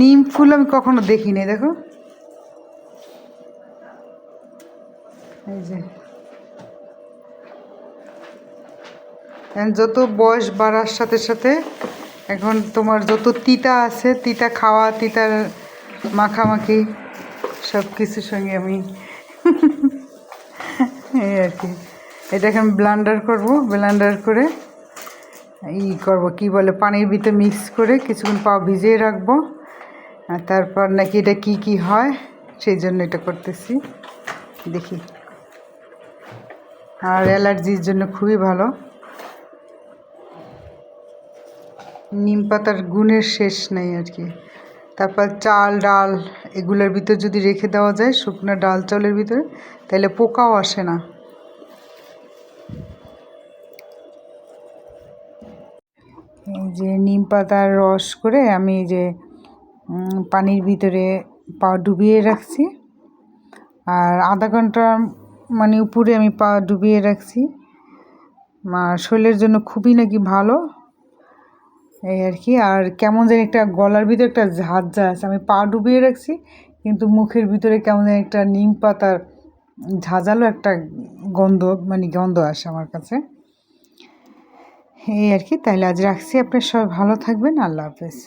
নিম ফুল আমি কখনো দেখিনি, দেখো। এই যে। যত বয়স বাড়ার সাথে সাথে, এখন তোমার যত তিতা আছে, তিতা খাওয়া, তিতার মাখামাখি সব কিছুর সঙ্গে আমি এই আর কি। এটাকে আমি ব্লান্ডার করব, ব্লান্ডার করে ই করব, কি বলে, পানির ভিতরে মিক্স করে কিছুক্ষণ পা ভিজিয়ে রাখব। আর তারপর নাকি এটা কি কি হয়? সেই জন্য এটা করতেছি। দেখি। আর অ্যালার্জির জন্য খুবই ভালো। নিম পাতার গুণের শেষ নেই আর কি। তারপর চাল, ডাল এগুলোর ভিতর যদি রেখে দেওয়া যায়, শুকনো ডাল চালের ভিতরে, তাহলে পোকাও আসে না। যে নিম পাতার রস করে আমি যে পানির ভিতরে পা ডুবিয়ে রাখছি। আর আধা ঘণ্টা মানে উপরে আমি পা ডুবিয়ে রাখছি। শরীরের জন্য খুবই নাকি ভালো। এই আর কি, আর কেমন যেন একটা গলার ভিতরে একটা ঝাঁঝা আছে। আমি পা ডুবিয়ে রাখছি, কিন্তু মুখের ভিতরে কেমন যেন একটা নিম পাতার ঝাঁঝালো একটা গন্ধ মানে গন্ধ আসে আমার কাছে। এই আর কি তাহলে আজ রাখছি। আপনার সবাই ভালো থাকবেন। আল্লাহ হাফেজ।